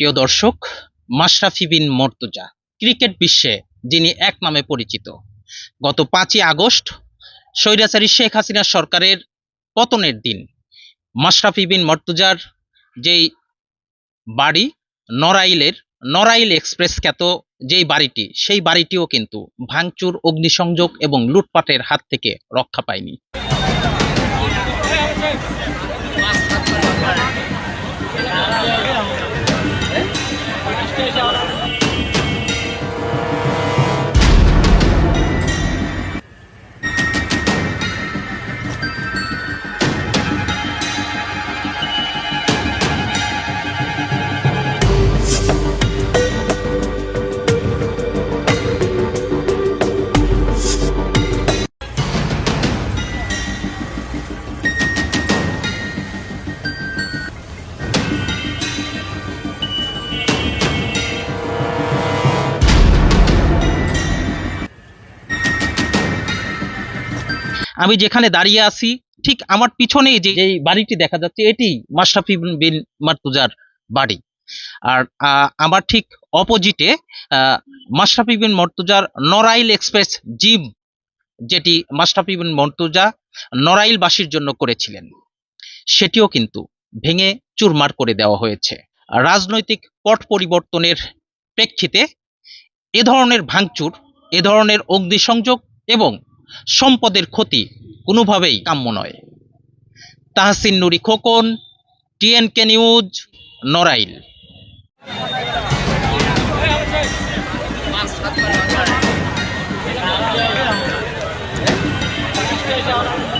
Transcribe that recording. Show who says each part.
Speaker 1: প্রিয় দর্শক, মাশরাফি বিন মর্তুজা, ক্রিকেট বিশ্বে যিনি এক নামে পরিচিত। গত পাঁচই আগস্ট স্বৈরাচারী শেখ হাসিনা সরকারের পতনের দিন মাশরাফি বিন মর্তুজার যেই বাড়ি, নড়াইলের, নড়াইল এক্সপ্রেস খ্যাত যেই বাড়িটি, সেই বাড়িটিও কিন্তু ভাঙচুর, অগ্নিসংযোগ এবং লুটপাটের হাত থেকে রক্ষা পায়নি। আমি যেখানে দাঁড়িয়ে আছি, ঠিক আমার পিছনেই যে এই বাড়িটি দেখা যাচ্ছে এটি মাশরাফি বিন- মার্তুজার বাড়ি। আর আমার ঠিক অপোজিটে মাশরাফি বিন মর্তুজার নরাইল এক্সপ্রেস জিম, যেটি মাশরাফি বিন মর্তুজা নড়াইলবাসীর জন্য করেছিলেন। সেটিও কিন্তু ভেঙে চুরমার করে দেওয়া হয়েছে। রাজনৈতিক পট পরিবর্তনের প্রেক্ষিতে এ ধরনের ভাঙচুর, এ ধরনের অগ্নিসংযোগ এবং সম্পদের ক্ষতি কোনোভাবেই কাম্য নয় Tahsin Nuri Khokon TNK news Narail Thank you.